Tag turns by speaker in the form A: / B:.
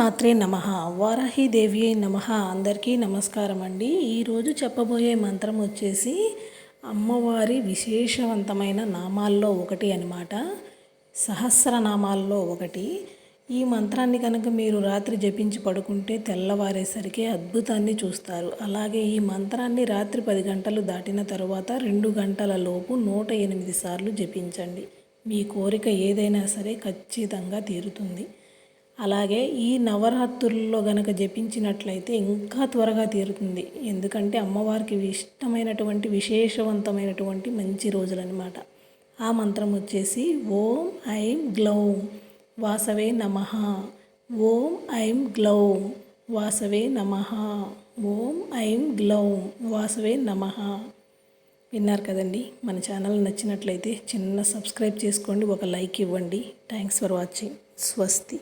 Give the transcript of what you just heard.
A: మాత్రే నమ. వారాహిదేవి నమ. అందరికీ నమస్కారం అండి. ఈరోజు చెప్పబోయే మంత్రం వచ్చేసి అమ్మవారి విశేషవంతమైన నామాల్లో ఒకటి అనమాట సహస్రనామాల్లో ఒకటి. ఈ మంత్రాన్ని కనుక మీరు రాత్రి జపించి పడుకుంటే తెల్లవారేసరికి అద్భుతాన్ని చూస్తారు. అలాగే ఈ మంత్రాన్ని రాత్రి పది గంటలు దాటిన తరువాత రెండు గంటల లోపు నూట ఎనిమిది సార్లు జపించండి. మీ కోరిక ఏదైనా సరే ఖచ్చితంగా తీరుతుంది. అలాగే ఈ నవరాత్రుల్లో గనక జపించినట్లయితే ఇంకా త్వరగా తీరుతుంది. ఎందుకంటే అమ్మవారికి ఇష్టమైనటువంటి విశేషవంతమైనటువంటి మంచి రోజులన్నమాట. ఆ మంత్రం వచ్చేసి ఓం ఐం గ్లౌం వాసవే నమ. ఓం ఐం గ్లౌం వాసవే నమ. ఓం ఐం గ్లౌం వాసవే నమ. విన్నారు కదండి? మన ఛానల్ నచ్చినట్లయితే చిన్న సబ్స్క్రైబ్ చేసుకోండి ఒక లైక్ ఇవ్వండి. Thanks for watching. స్వస్తి.